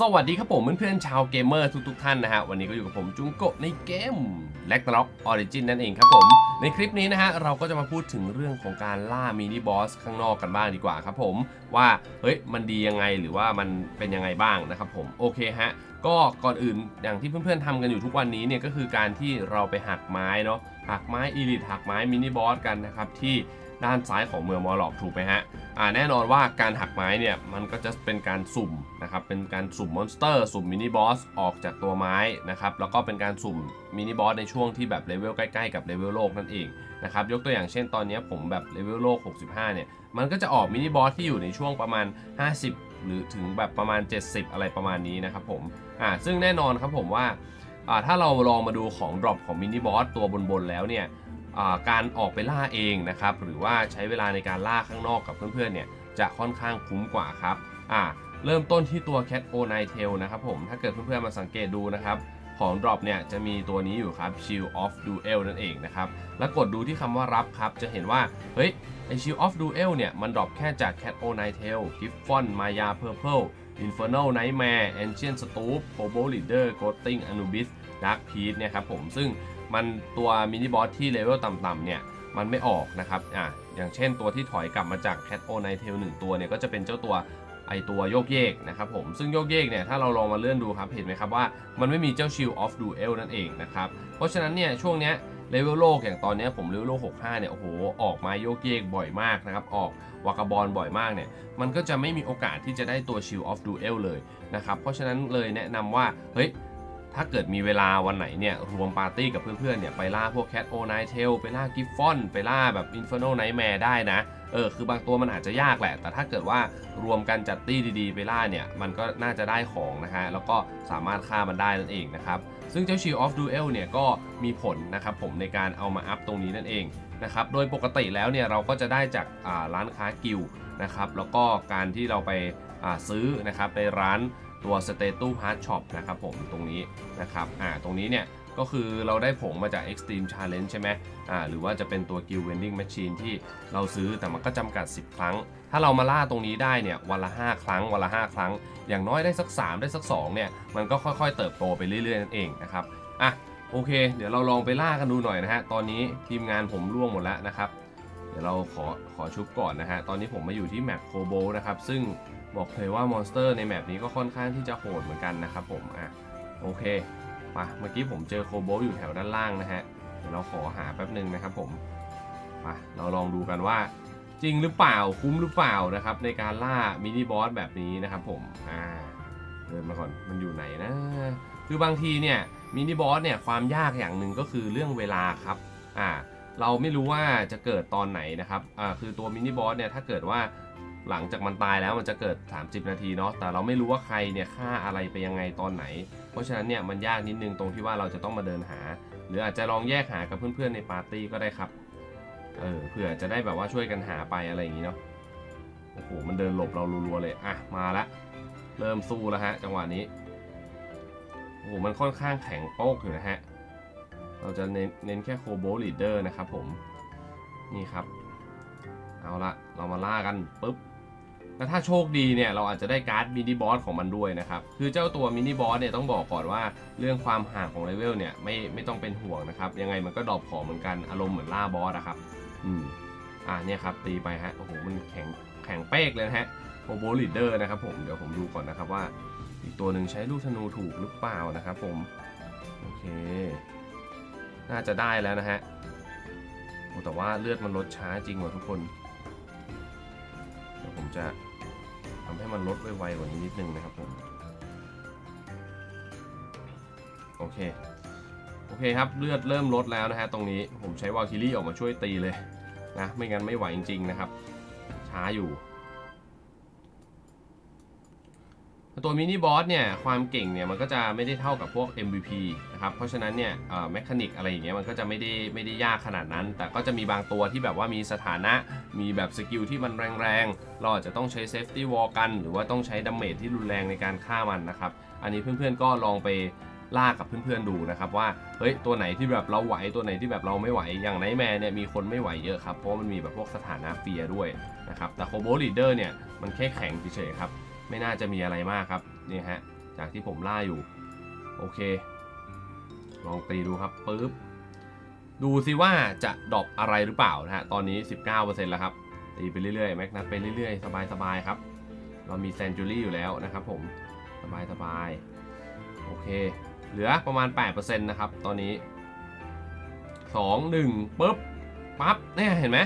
สวัสดีครับผมเพื่อนๆชาวเกมเมอร์ทุกๆท่านนะฮะ วันนี้ก็อยู่กับผมจุงโกะในเกม l a g n a r o k Origin นั่นเองครับผม ในคลิปนี้นะฮะ เราก็จะมาพูดถึงเรื่องของการล่ามินิบอสข้างนอกกันบ้างดีกว่าครับผมว่าเฮ้ยมันดียังไงหรือว่ามันเป็นยังไงบ้างนะครับผมโอเคฮะ ก็ก่อนอื่นอย่างที่เพื่อนๆทำกันอยู่ทุกวันนี้เนี่ยก็คือการที่เราไปหักไม้เนาะหักไม้อีลิทหักไม้มินิบอสกันนะครับที่ ด้านซ้ายของเมืองมอลล็อกถูกไหมฮะอ่าแน่นอนว่าการหักไม้เนี่ยมันก็จะเป็นการสุ่มนะครับเป็นการสุ่มมอนสเตอร์สุ่มมินิบอสออกจากตัวไม้นะครับแล้วก็เป็นการสุ่มมินิบอสในช่วงที่แบบเลเวลใกล้ๆกับเลเวลโลกนั่นเองนะครับยกตัวอย่างเช่นตอนนี้ผมแบบเลเวลโลก 65 เนี่ยมันก็จะออกมินิบอสที่อยู่ในช่วงประมาณ 50 หรือถึงแบบประมาณ 70 อะไรประมาณนี้นะครับผมอ่าซึ่งแน่นอนครับผมว่าอ่าถ้าเราลองมาดูของดรอปของมินิบอสตัวบนๆแล้วเนี่ย การออกไปล่าเองนะครับหรือว่าใช้เวลาในการล่าข้างนอกกับเพื่อนๆเนี่ยจะค่อนข้างคุ้มกว่าครับอ่าเริ่มต้นที่ตัว Cat O n i t a i l นะครับผมถ้าเกิดเพื่อนๆมาสังเกตดูนะครับของ Drop เนี่ยจะมีตัวนี้อยู่ครับ Shield of Duel นั่นเองนะครับแล้วกดดูที่คำว่ารับครับจะเห็นว่าเฮ้ยไอ Shield of Duel เนี่ยมันดรอปแค่จาก Cat O n i t a i l Griffon Maya Purple Infernal Nightmare Ancient Stoop Hobo Leader Goting Anubis Dark Peace เนี่ยครับผมซึ่ง มันตัวมินิบอสที่เลเวลต่ำๆเนี่ยมันไม่ออกนะครับอะอย่างเช่นตัวที่ถอยกลับมาจาก Cat O n i t a i l 1ตัวเนี่ยก็จะเป็นเจ้าตัวไอตัวโยกเยกนะครับผมซึ่งโยกเยกเนี่ยถ้าเราลองมาเลื่อนดูครับเห็นไหมครับว่ามันไม่มีเจ้า Shield of Duel นั่นเองนะครับเพราะฉะนั้นเนี่ยช่วงเนี้ยเลเวลโลกอย่างตอนเนี้ยผมเลเวลโลก65เนี่ยโอ้โหออกมาโยกเยกบ่อยมากนะครับออกวากาบอลบ่อยมากเนี่ยมันก็จะไม่มีโอกาสที่จะได้ตัว Shield of Duel เลยนะครับเพราะฉะนั้นเลยแนะนำว่าเฮ้ย ถ้าเกิดมีเวลาวันไหนเนี่ย รวมปาร์ตี้กับเพื่อนๆเนี่ย ไปล่าพวกแคทโอไนเทลไปล่ากิฟฟอน ไปล่าแบบอินฟ r ร์โนไนแมร์ได้นะ เออ คือบางตัวมันอาจจะยากแหละ แต่ถ้าเกิดว่ารวมกันจัดตี้ดีๆ ไปล่าเนี่ย มันก็น่าจะได้ของนะฮะ แล้วก็สามารถฆ่ามันได้นั่นเองนะครับ ซึ่งเจ้า Shield of Duel เนี่ยก็มีผลนะครับผมในการเอามาอัพตรงนี้นั่นเองนะครับ โดยปกติแล้วเนี่ยเราก็จะได้จากร้านค้ากิลนะครับ แล้วก็การที่เราไปซื้อนะครับในร้าน ตัว s t a t u Hard Shop นะครับผมตรงนี้นะครับอ่าตรงนี้เนี่ยก็คือเราได้ผงมาจาก Extreme Challenge ใช่ไหมอ่าหรือว่าจะเป็นตัว Guild Vending Machine ที่เราซื้อแต่มันก็จำกัด 10 ครั้ง ถ้าเรามาล่าตรงนี้ได้เนี่ยวันละ 5 ครั้ง วันละ 5 ครั้ง อย่างน้อยได้สัก 3 ได้สัก 2 เนี่ย มันก็ค่อยๆ เติบโตไปเรื่อยๆ นั่นเองนะครับอะโอเค เดี๋ยวเราลองไปล่ากันดูหน่อยนะฮะ ตอนนี้ทีมงานผมร่วงหมดแล้วนะครับ เดี๋ยวเราขอขอชุบก่อนนะฮะ ตอนนี้ผมมาอยู่ที่แมปโคโบนะครับ ซึ่ง บอกเลยว่ามอนสเตอร์ในแมปนี้ก็ค่อนข้างที่จะโหดเหมือนกันนะครับผมอะโอเคมาเมื่อกี้ผมเจอโคโบอยู่แถวด้านล่างนะฮะเดี๋ยวเราขอหาแป๊บหนึ่งนะครับผมมาเราลองดูกันว่าจริงหรือเปล่าคุ้มหรือเปล่านะครับในการล่ามินิบอสแบบนี้นะครับผมอ่าเดินมาก่อนมันอยู่ไหนนะ คือบางทีเนี่ยมินิบอสเนี่ยความยากอย่างหนึ่งก็คือเรื่องเวลาครับอ่าเราไม่รู้ว่าจะเกิดตอนไหนนะครับอ่าคือตัวมินิบอสเนี่ยถ้าเกิดว่า หลังจากมันตายแล้วมันจะเกิด 30 นาทีเนาะแต่เราไม่รู้ว่าใครเนี่ยฆ่าอะไรไปยังไงตอนไหน เพราะฉะนั้นเนี่ยมันยากนิดนึงตรงที่ว่าเราจะต้องมาเดินหา หรืออาจจะลองแยกหากับเพื่อนๆในปาร์ตี้ก็ได้ครับเออเผื่อจะได้แบบว่าช่วยกันหาไปอะไรอย่างนี้เนาะโอ้โหมันเดินหลบเรารัวๆเลยอะมาละเริ่มสู้แล้วฮะ จังหวะนี้โอ้โหมันค่อนข้างแข็งโป๊กอยู่นะฮะเราจะเน้นเน้นแค่โคโบลีดเดอร์นะครับผมนี่ครับเอาละเรามาล่ากันปุ๊บ แล้วถ้าโชคดีเนี่ยเราอาจจะได้การ์ดมินิบอสของมันด้วยนะครับ คือเจ้าตัวมินิบอสเนี่ยต้องบอกก่อนว่าเรื่องความห่างของเลเวลเนี่ยไม่ไม่ต้องเป็นห่วงนะครับ ยังไงมันก็ดรอปของเหมือนกันอารมณ์เหมือนล่าบอสนะครับ อืมอ่าเนี่ยครับตีไปฮะโอ้โหมันแข็งแข็งเป๊กเลยนะฮะโคโบลีดเดอร์นะครับผมเดี๋ยวผมดูก่อนนะครับว่า อีกตัวหนึ่งใช้ลูกธนูถูกหรือเปล่านะครับผมโอเค น่าจะได้แล้วนะฮะแต่ว่าเลือดมันลดช้าจริงว่ะทุกคนเดี๋ยวผมจะำให้มันลดไวๆกว่านี้นิดนึงนะครับผมโอเคโอเคครับเลือดเริ่มลดแล้วนะฮะตรงนี้ผมใช้วาคิลี่ออกมาช่วยตีเลยนะไม่งั้นไม่ไหวจริงๆนะครับ ช้าอยู่ ตัวมินิบอสเนี่ยความเก่งเนี่ยมันก็จะไม่ได้เท่ากับพวก MVP นะครับเพราะฉะนั้นเนี่ยแมคานิกอะไรอย่างเงี้ยมันก็จะไม่ได้ไม่ได้ยากขนาดนั้น แต่ก็จะมีบางตัวที่แบบว่ามีสถานะมีแบบสกิลที่มันแรงๆ เราอาจจะต้องใช้เซฟตี้วอลกัน หรือว่าต้องใช้ดาเมจที่รุนแรงในการฆ่ามันนะครับ อันนี้เพื่อนๆก็ลองไปล่ากับเพื่อนๆดูนะครับว่าเฮ้ยตัวไหนที่แบบเราไหวตัวไหนที่แบบเราไม่ไหวอย่างไนแมนเนี่ยมีคนไม่ไหวเยอะครับเพราะมันมีแบบพวกสถานะเฟียด้วยนะครับแต่โคโบลีเดอร์เนี่ยมันแค่แข็งเฉยๆครับ ไม่น่าจะมีอะไรมากครับนี่ฮะจากที่ผมล่าอยู่ โอเค ลองตีดูครับปึ๊บดูซิว่าจะดรอปอะไรหรือเปล่านะฮะตอนนี้ 19%แล้วครับ ตีไปเรื่อยๆแม็กนัทไปเรื่อยๆ สบายๆครับ เรามีแซนจูรี่อยู่แล้วนะครับผมสบายๆโอเค เหลือประมาณ 8%นะครับ ตอนนี้ 2 1ปุ๊บปั๊บเนี่ยเห็นไหม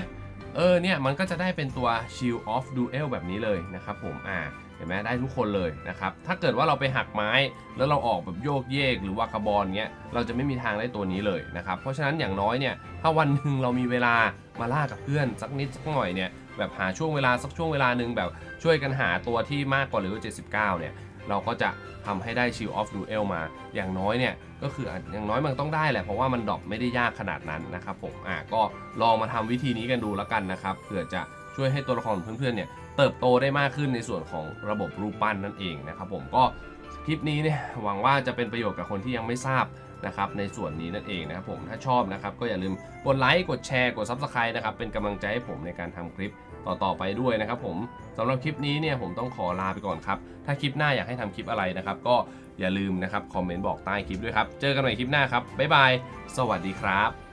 เออเนี่ยมันก็จะได้เป็นตัว Shield of Duel แบบนี้เลยนะครับผมอ่าเห็นไหมได้ทุกคนเลยนะครับถ้าเกิดว่าเราไปหักไม้ แล้วเราออกแบบโยกเยกหรือว่ากระบอลเงี้ยเราจะไม่มีทางได้ตัวนี้เลยนะครับเพราะฉะนั้นอย่างน้อยเนี่ยถ้าวันหนึ่งเรามีเวลามาล่ากับเพื่อนสักนิดสักหน่อยเนี่ยแบบหาช่วงเวลาสักช่วงเวลาหนึ่งแบบช่วยกันหาตัวที่มากกว่าหรือ 79 เนี่ย เราก็จะทำให้ได้ Shield of Duel มา อย่างน้อยเนี่ยก็คืออย่างน้อยมันต้องได้แหละ เพราะว่ามันดรอปไม่ได้ยากขนาดนั้นนะครับผมอะก็ลองมาทำวิธีนี้กันดูแล้วกันนะครับเผื่อจะช่วยให้ตัวละครเพื่อนๆเนี่ยเติบโตได้มากขึ้นในส่วนของระบบรูปปั้นนั่นเองนะครับผมก็คลิปนี้เนี่ยหวังว่าจะเป็นประโยชน์กับคนที่ยังไม่ทราบนะครับในส่วนนี้นั่นเองนะครับผมถ้าชอบนะครับก็อย่าลืมกดไลค์กดแชร์กด Subscribe นะครับเป็นกำลังใจให้ผมในการทำคลิปต่อๆไปด้วยนะครับผม สำหรับคลิปนี้เนี่ยผมต้องขอลาไปก่อนครับ ถ้าคลิปหน้าอยากให้ทำคลิปอะไรนะครับ ก็อย่าลืมนะครับคอมเมนต์บอกใต้คลิปด้วยครับ เจอกันใหม่คลิปหน้าครับบ๊ายบาย สวัสดีครับ